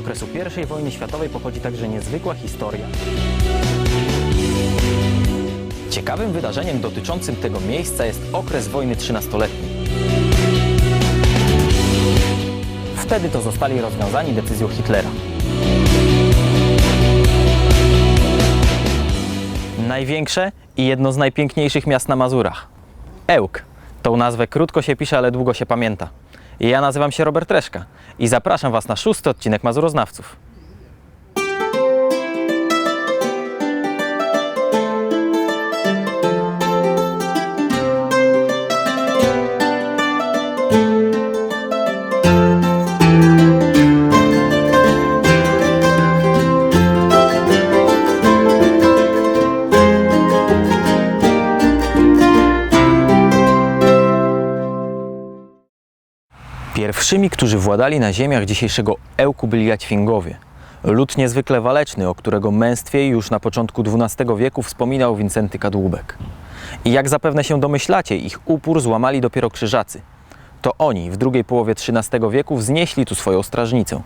okresu I wojny światowej pochodzi także niezwykła historia. Ciekawym wydarzeniem dotyczącym tego miejsca jest okres wojny trzynastoletniej. Wtedy to zostali rozwiązani decyzją Hitlera. Największe i jedno z najpiękniejszych miast na Mazurach. Ełk. Tą nazwę krótko się pisze, ale długo się pamięta. Ja nazywam się Robert Reszka i zapraszam Was na szósty odcinek Mazuroznawców. Pierwszymi, którzy władali na ziemiach dzisiejszego Ełku byli Jaćwingowie. Lud niezwykle waleczny, o którego męstwie już na początku XII wieku wspominał Wincenty Kadłubek. I jak zapewne się domyślacie, ich upór złamali dopiero krzyżacy. To oni w drugiej połowie XIII wieku wznieśli tu swoją strażnicę.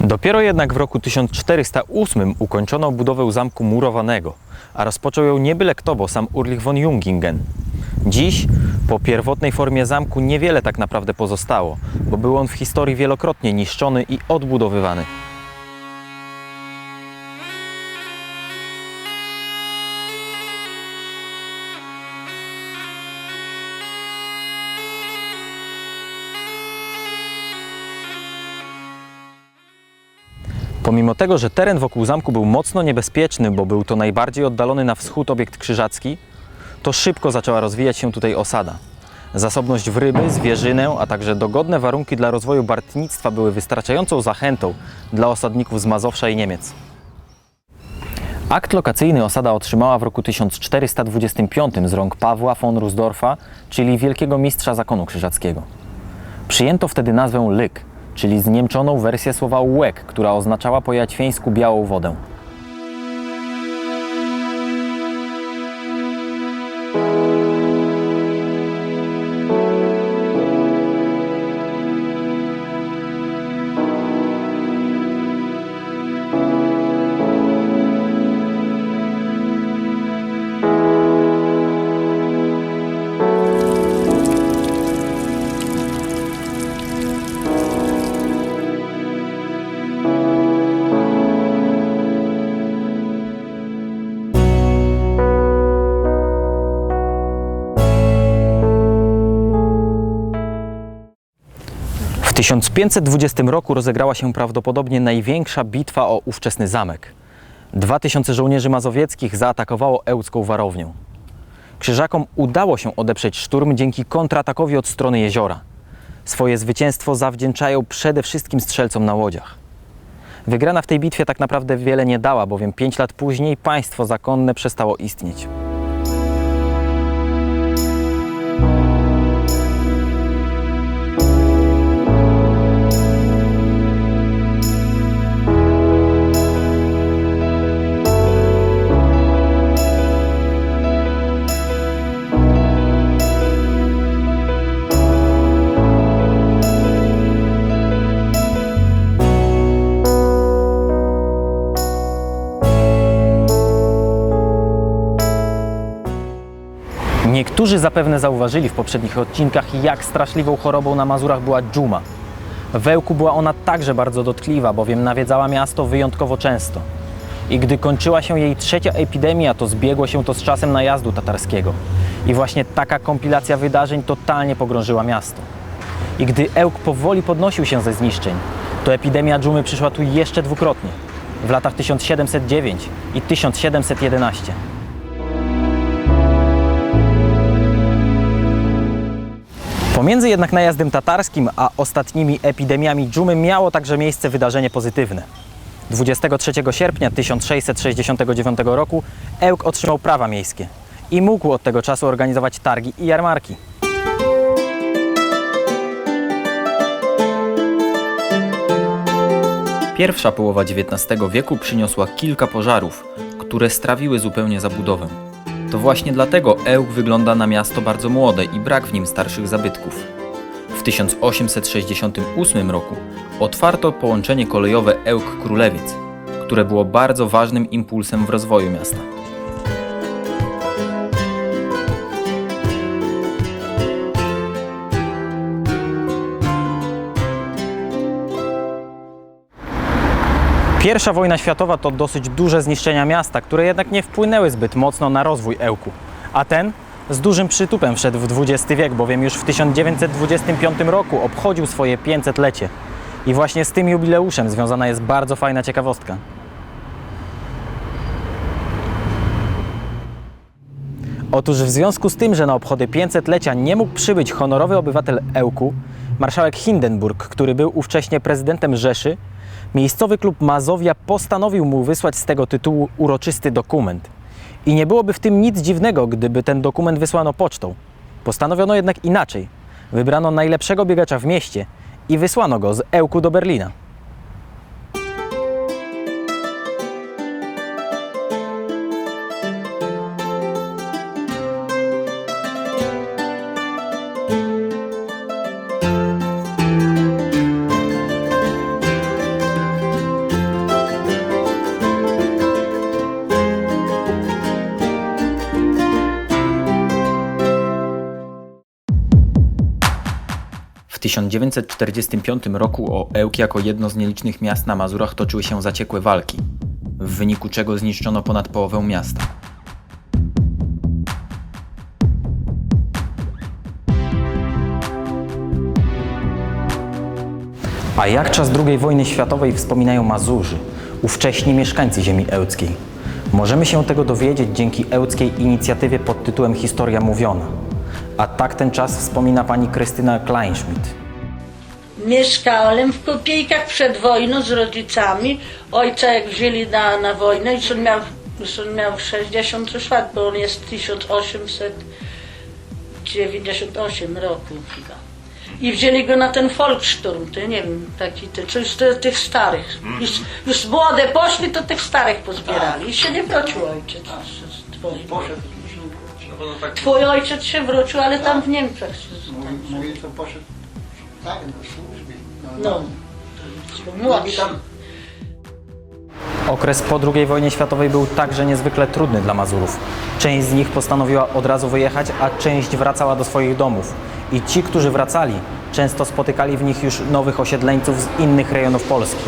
Dopiero jednak w roku 1408 ukończono budowę zamku murowanego, a rozpoczął ją nie byle kto, bo sam Urlich von Jungingen. Dziś po pierwotnej formie zamku niewiele tak naprawdę pozostało, bo był on w historii wielokrotnie niszczony i odbudowywany. Pomimo tego, że teren wokół zamku był mocno niebezpieczny, bo był to najbardziej oddalony na wschód obiekt krzyżacki, to szybko zaczęła rozwijać się tutaj osada. Zasobność w ryby, zwierzynę, a także dogodne warunki dla rozwoju bartnictwa były wystarczającą zachętą dla osadników z Mazowsza i Niemiec. Akt lokacyjny osada otrzymała w roku 1425 z rąk Pawła von Rusdorfa, czyli wielkiego mistrza zakonu krzyżackiego. Przyjęto wtedy nazwę Lyk, czyli zniemczoną wersję słowa łek, która oznaczała po jaćwieńsku białą wodę. 1520 roku rozegrała się prawdopodobnie największa bitwa o ówczesny zamek. 2000 żołnierzy mazowieckich zaatakowało ełcką warownię. Krzyżakom udało się odeprzeć szturm dzięki kontratakowi od strony jeziora. Swoje zwycięstwo zawdzięczają przede wszystkim strzelcom na łodziach. Wygrana w tej bitwie tak naprawdę wiele nie dała, bowiem 5 lat później państwo zakonne przestało istnieć. Niektórzy zapewne zauważyli w poprzednich odcinkach, jak straszliwą chorobą na Mazurach była dżuma. W Ełku była ona także bardzo dotkliwa, bowiem nawiedzała miasto wyjątkowo często. I gdy kończyła się jej trzecia epidemia, to zbiegło się to z czasem najazdu tatarskiego. I właśnie taka kompilacja wydarzeń totalnie pogrążyła miasto. I gdy Ełk powoli podnosił się ze zniszczeń, to epidemia dżumy przyszła tu jeszcze dwukrotnie w latach 1709 i 1711. Pomiędzy jednak najazdem tatarskim a ostatnimi epidemiami dżumy miało także miejsce wydarzenie pozytywne. 23 sierpnia 1669 roku Ełk otrzymał prawa miejskie i mógł od tego czasu organizować targi i jarmarki. Pierwsza połowa XIX wieku przyniosła kilka pożarów, które strawiły zupełnie zabudowę. To właśnie dlatego Ełk wygląda na miasto bardzo młode i brak w nim starszych zabytków. W 1868 roku otwarto połączenie kolejowe Ełk-Królewiec, które było bardzo ważnym impulsem w rozwoju miasta. Pierwsza wojna światowa to dosyć duże zniszczenia miasta, które jednak nie wpłynęły zbyt mocno na rozwój Ełku. A ten z dużym przytupem wszedł w XX wiek, bowiem już w 1925 roku obchodził swoje 500-lecie. I właśnie z tym jubileuszem związana jest bardzo fajna ciekawostka. Otóż w związku z tym, że na obchody 500-lecia nie mógł przybyć honorowy obywatel Ełku, marszałek Hindenburg, który był ówcześnie prezydentem Rzeszy, miejscowy klub Mazowia postanowił mu wysłać z tego tytułu uroczysty dokument. I nie byłoby w tym nic dziwnego, gdyby ten dokument wysłano pocztą. Postanowiono jednak inaczej. Wybrano najlepszego biegacza w mieście i wysłano go z Ełku do Berlina. 1945 roku o Ełk jako jedno z nielicznych miast na Mazurach toczyły się zaciekłe walki, w wyniku czego zniszczono ponad połowę miasta. A jak czas II wojny światowej wspominają Mazurzy, ówcześni mieszkańcy ziemi ełckiej? Możemy się tego dowiedzieć dzięki ełckiej inicjatywie pod tytułem Historia Mówiona. A tak ten czas wspomina pani Krystyna Kleinschmidt. Mieszkałem w Kopiejkach przed wojną z rodzicami. Ojca jak wzięli na, na wojnę, już on miał, już on miał 63 lat, bo on jest 1898 roku chyba. I wzięli go na ten Volkssturm, to nie wiem, taki, ty, czy już te, tych starych. Już, już młode poszli, to tych starych pozbierali. I się nie wrócił ojciec. z- z wojny. Twój ojciec się wrócił, ale tam w Niemczech się Mówi, mówi co poszedł tak, do służby. No, tam Okres po II wojnie światowej był także niezwykle trudny dla Mazurów. Część z nich postanowiła od razu wyjechać, a część wracała do swoich domów. I ci, którzy wracali, często spotykali w nich już nowych osiedleńców z innych rejonów Polski.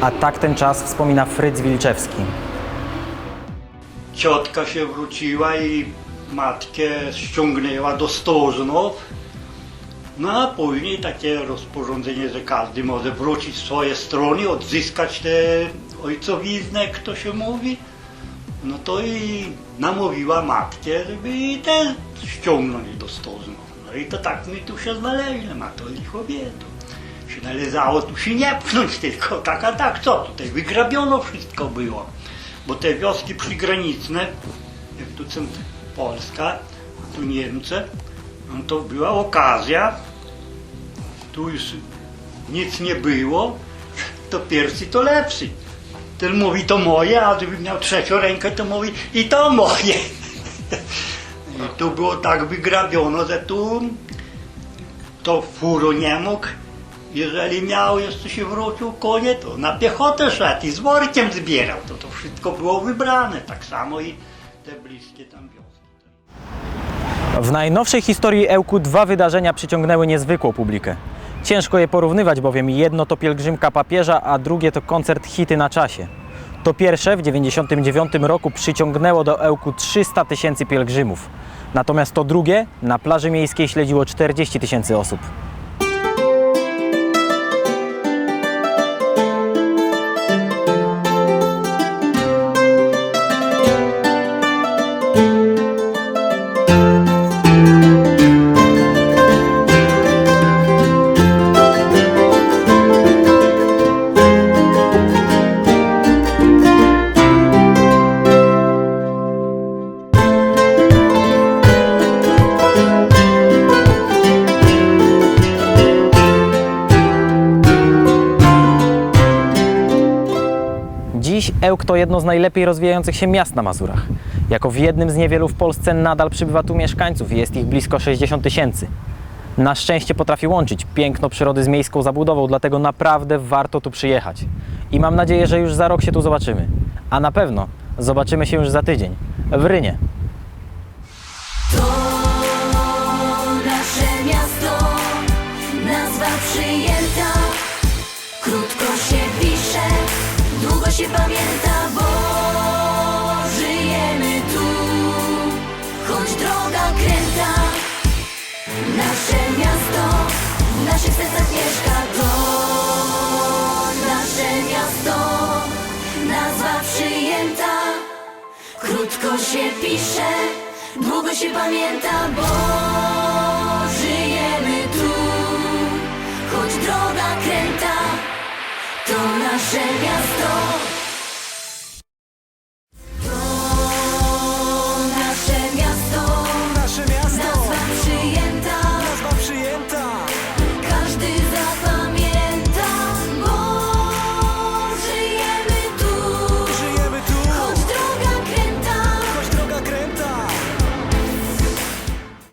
A tak ten czas wspomina Fryc Wilczewski. Ciotka się wróciła i matkę ściągnęła do Stożnów. No a później takie rozporządzenie, że każdy może wrócić w swoje strony, odzyskać tę ojcowiznę, jak to się mówi. No to i namówiła matkę, żeby i też ściągnąć do Stożnów. No i to tak my tu się znaleźli, ma to i kobietą. Się należało tu się nie pchnąć, tylko tak a tak, co tutaj, wygrabiono wszystko było. Bo te wioski przygraniczne, jak tu Polska, tu Niemcy, no to była okazja, tu już nic nie było, to pierwszy to lepszy. Ten mówi to moje, a gdyby miał trzecią rękę, to mówi i to moje. I tu było tak wygrabiono, że tu to furo nie mógł. Jeżeli miał jeszcze się wrócił konie, to na piechotę szedł i z workiem zbierał. To to wszystko było wybrane. Tak samo i te bliskie tam wioski. W najnowszej historii Ełku dwa wydarzenia przyciągnęły niezwykłą publikę. Ciężko je porównywać, bowiem jedno to pielgrzymka papieża, a drugie to koncert Hity na czasie. To pierwsze w 1999 roku przyciągnęło do Ełku 300 tysięcy pielgrzymów. Natomiast to drugie na plaży miejskiej śledziło 40 tysięcy osób. Dziś Ełk to jedno z najlepiej rozwijających się miast na Mazurach. Jako w jednym z niewielu w Polsce nadal przybywa tu mieszkańców i jest ich blisko 60 tysięcy. Na szczęście potrafi łączyć piękno przyrody z miejską zabudową, dlatego naprawdę warto tu przyjechać. I mam nadzieję, że już za rok się tu zobaczymy. A na pewno zobaczymy się już za tydzień w Rynie. Się pamięta, bo żyjemy tu. Choć droga kręta, nasze miasto w naszych sercach mieszka. To nasze miasto, nazwa przyjęta. Krótko się pisze, długo się pamięta, bo żyjemy tu. Choć droga kręta, to nasze miasto.